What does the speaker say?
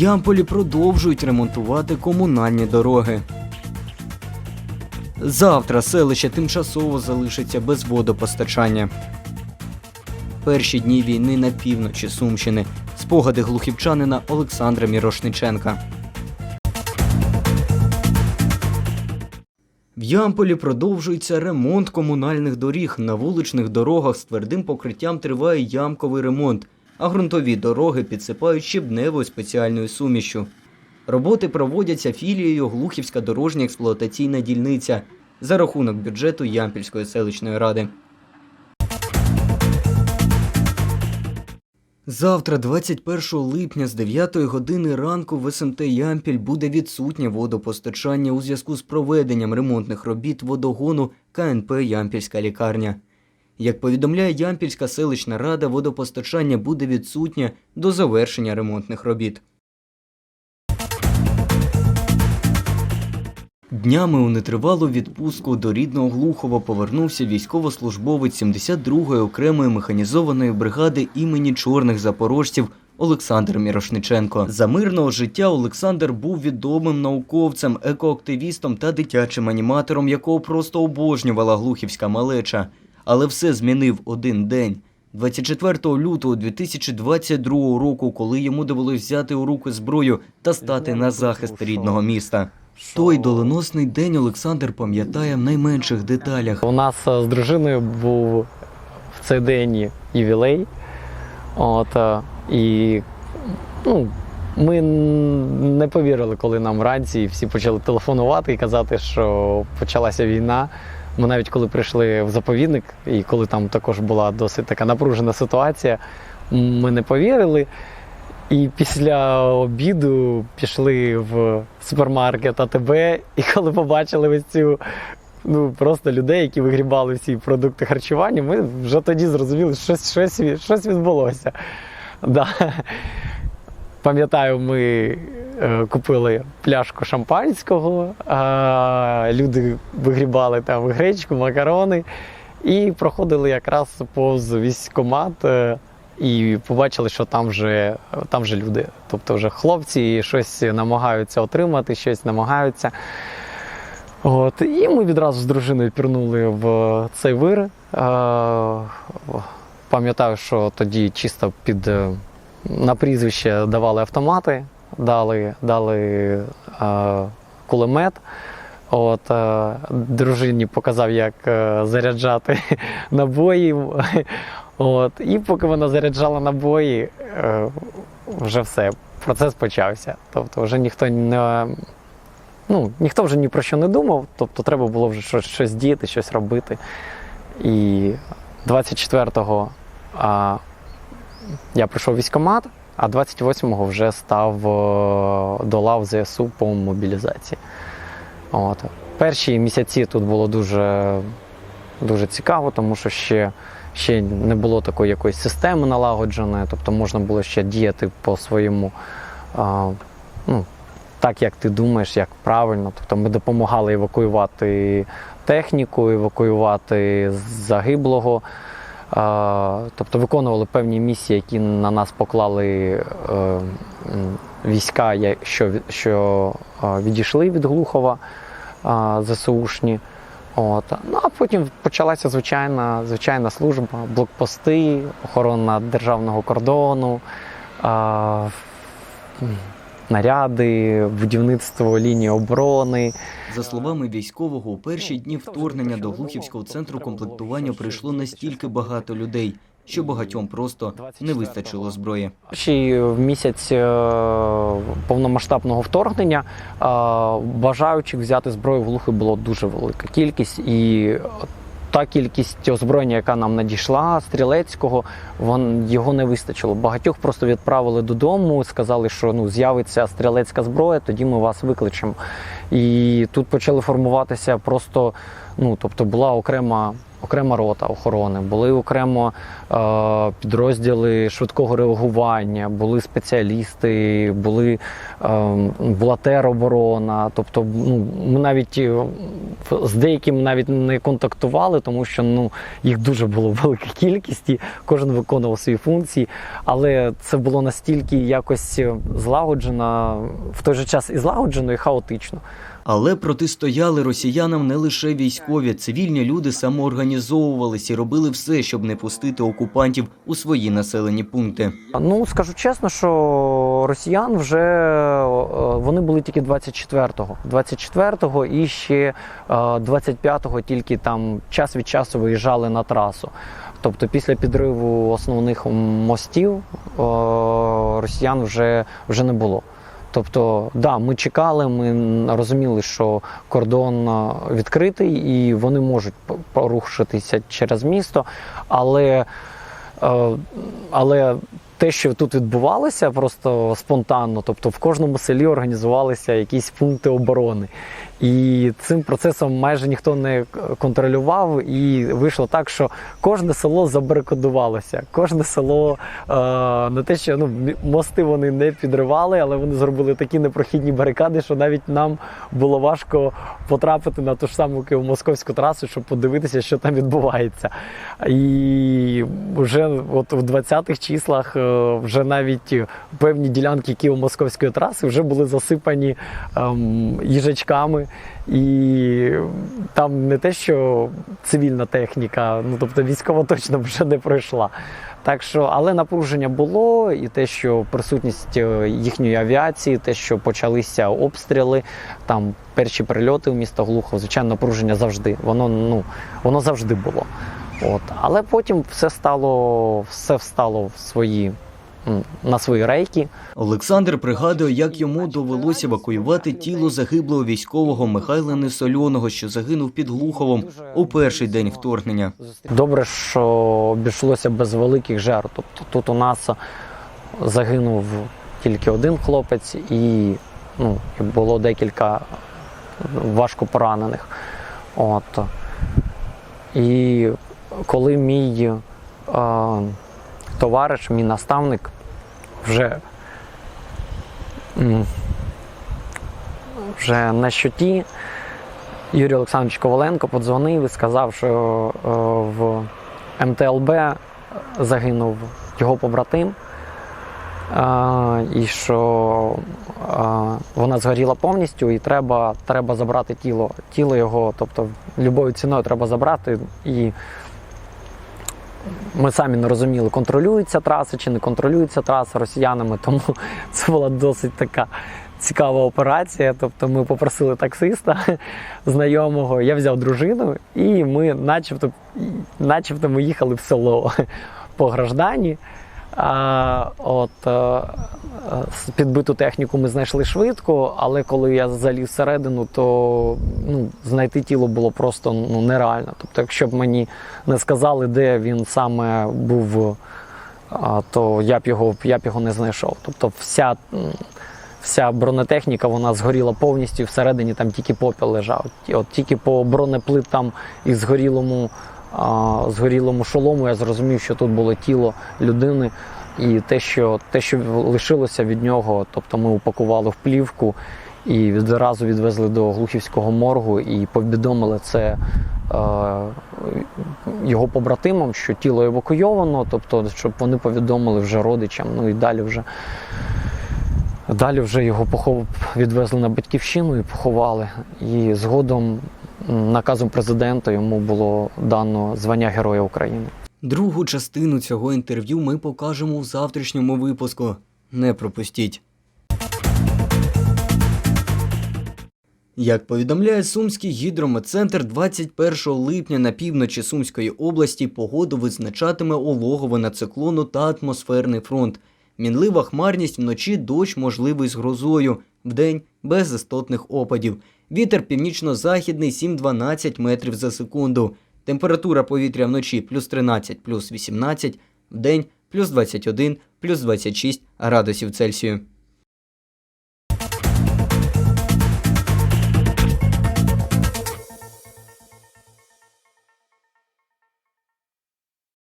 Ямполі продовжують ремонтувати комунальні дороги. Завтра селище тимчасово залишиться без водопостачання. Перші дні війни на півночі Сумщини. Спогади глухівчанина Олександра Мірошниченка. В Ямполі продовжується ремонт комунальних доріг. На вуличних дорогах з твердим покриттям триває ямковий ремонт, а ґрунтові дороги підсипають щебневою спеціальною сумішю. Роботи проводяться філією Глухівська дорожня експлуатаційна дільниця за рахунок бюджету Ямпільської селищної ради. Завтра, 21 липня, з 9 години ранку в СМТ Ямпіль буде відсутнє водопостачання у зв'язку з проведенням ремонтних робіт водогону КНП Ямпільська лікарня. Як повідомляє Ямпільська селищна рада, водопостачання буде відсутнє до завершення ремонтних робіт. Днями у нетривалу відпустку до рідного Глухова повернувся військовослужбовець 72-ї окремої механізованої бригади імені чорних запорожців Олександр Мірошниченко. За мирного життя Олександр був відомим науковцем, екоактивістом та дитячим аніматором, якого просто обожнювала глухівська малеча. Але все змінив один день. 24 лютого 2022 року, коли йому довелось взяти у руки зброю та стати на захист рідного міста. Той доленосний день Олександр пам'ятає в найменших деталях. У нас е, з дружиною був в цей день ювілей. От, е, і ну, ми не повірили, коли нам вранці всі почали телефонувати і казати, що почалася війна. Ми навіть коли прийшли в заповідник, і коли там також була досить така напружена ситуація, ми не повірили. І після обіду пішли в супермаркет АТБ, і коли побачили ось цю ну, просто людей, які вигрібали всі продукти харчування, ми вже тоді зрозуміли, що щось, щось, щось відбулося. Да. Пам'ятаю, ми купили пляшку шампанського, люди вигрібали там гречку, макарони і проходили якраз повз військкомат е, і побачили, що там вже, там вже люди. Тобто вже хлопці щось намагаються отримати, щось намагаються. От, і ми відразу з дружиною пірнули в цей вир. Е, Пам'ятаю, що тоді чисто під е, на прізвище давали автомати, дали, дали е, кулемет. От, е, дружині показав, як е, заряджати набої. От, і поки вона заряджала набої, вже все, процес почався. Тобто вже ніхто не. Ну, ніхто вже ні про що не думав, тобто треба було вже щось, щось діяти, щось робити. І 24-го а, я прийшов в військкомат, а 28-го вже став е, до лав ЗСУ по мобілізації. От. Перші місяці тут було дуже, дуже цікаво, тому що ще, ще не було такої якоїсь системи налагодженої, тобто можна було ще діяти по своєму. А, ну, так, як ти думаєш, як правильно. Тобто ми допомагали евакуювати техніку, евакуювати загиблого. Тобто виконували певні місії, які на нас поклали е, війська, що, відійшли від Глухова ЗСУшні. От. Ну а потім почалася звичайна, звичайна служба, блокпости, охорона державного кордону. М, наряди, будівництво лінії оборони. За словами військового, у перші дні вторгнення до Глухівського центру комплектування прийшло настільки багато людей, що багатьом просто не вистачило зброї. Перший місяць е, повномасштабного вторгнення е, бажаючих взяти зброю в Глухи було дуже велика кількість, і та кількість озброєння, яка нам надійшла стрілецького, вон його не вистачило. Багатьох просто відправили додому, сказали, що ну з'явиться стрілецька зброя, тоді ми вас викличемо. І тут почали формуватися просто, ну тобто була окрема окрема рота охорони, були окремо е, підрозділи швидкого реагування, були спеціалісти, були, е, була тероборона. Тобто, ну, ми навіть е, з деякими навіть не контактували, тому що ну, їх дуже було велика кількість, і кожен виконував свої функції. Але це було настільки якось е, злагоджено, в той же час і злагоджено, і хаотично. Але протистояли росіянам не лише військові, цивільні люди самоорганізовувались і робили все, щоб не пустити окупантів у свої населені пункти. Ну скажу чесно, що росіян вже е, вони були тільки 24-го. 24-го і ще е, 25-го тільки там час від часу виїжджали на трасу. Тобто після підриву основних мостів е, росіян вже, вже не було. Тобто, да, ми чекали, ми розуміли, що кордон е, відкритий і вони можуть порушитися через місто, але, е, але те, що тут відбувалося, просто спонтанно, тобто в кожному селі організувалися якісь пункти оборони. І цим процесом майже ніхто не контролював, і вийшло так, що кожне село забарикадувалося. Кожне село е, не те, що ну мости вони не підривали, але вони зробили такі непрохідні барикади, що навіть нам було важко потрапити на ту ж саму Києво-Московську трасу, щоб подивитися, що там відбувається. І вже от у 20-х числах е, вже навіть певні ділянки Києво-Московської траси вже були засипані ем, їжачками. І там не те, що цивільна техніка, ну тобто військова точно вже не пройшла. Так що, але напруження було, і те, що присутність е, їхньої авіації, те, що почалися обстріли, там перші прильоти у місто Глухов, звичайно, напруження завжди. Воно ну воно завжди було. От, але потім все стало, все встало в свої на свої рейки. Олександр пригадує, як йому довелося евакуювати тіло загиблого військового Михайла Несольоного, що загинув під Глуховом у перший день вторгнення. Добре, що обійшлося без великих жертв. Тобто тут у нас загинув тільки один хлопець, і ну, було декілька важко поранених. От. І коли мій товариш, мій наставник вже, вже на щоті, Юрій Олександрович Коваленко подзвонив і сказав, що е, в МТЛБ загинув його побратим, е, і що е, вона згоріла повністю, і треба, треба забрати тіло, тіло його, тобто любою ціною треба забрати. І ми самі не розуміли, контролюється траса чи не контролюється траса росіянами, тому це була досить така цікава операція. Тобто ми попросили таксиста знайомого, я взяв дружину, і ми, начебто, начебто ми їхали в село по граждані. А, от, е, е, підбиту техніку ми знайшли швидко, але коли я заліз всередину, то ну, знайти тіло було просто ну, нереально. Тобто, якщо б мені не сказали, де він саме був, а, то я б його, я б його не знайшов. Тобто вся, вся бронетехніка вона згоріла повністю, всередині там тільки попіл лежав. От тільки по бронеплитам і згорілому, а, згорілому шолому я зрозумів, що тут було тіло людини. І те, що те, що лишилося від нього, тобто ми упакували в плівку і відразу відвезли до Глухівського моргу і повідомили це е, його побратимам, що тіло евакуйовано, тобто, щоб вони повідомили вже родичам. Ну і далі вже далі вже його похов... відвезли на батьківщину і поховали. І згодом наказом президента йому було дано звання Героя України. Другу частину цього інтерв'ю ми покажемо у завтрашньому випуску. Не пропустіть. Як повідомляє Сумський гідрометцентр, 21 липня на півночі Сумської області погоду визначатиме улоговина циклону та атмосферний фронт. Мінлива хмарність вночі дощ можливий з грозою, вдень без істотних опадів. Вітер північно-західний 7-12 метрів за секунду. Температура повітря вночі плюс 13, плюс 18, вдень плюс 21, плюс 26 градусів Цельсію.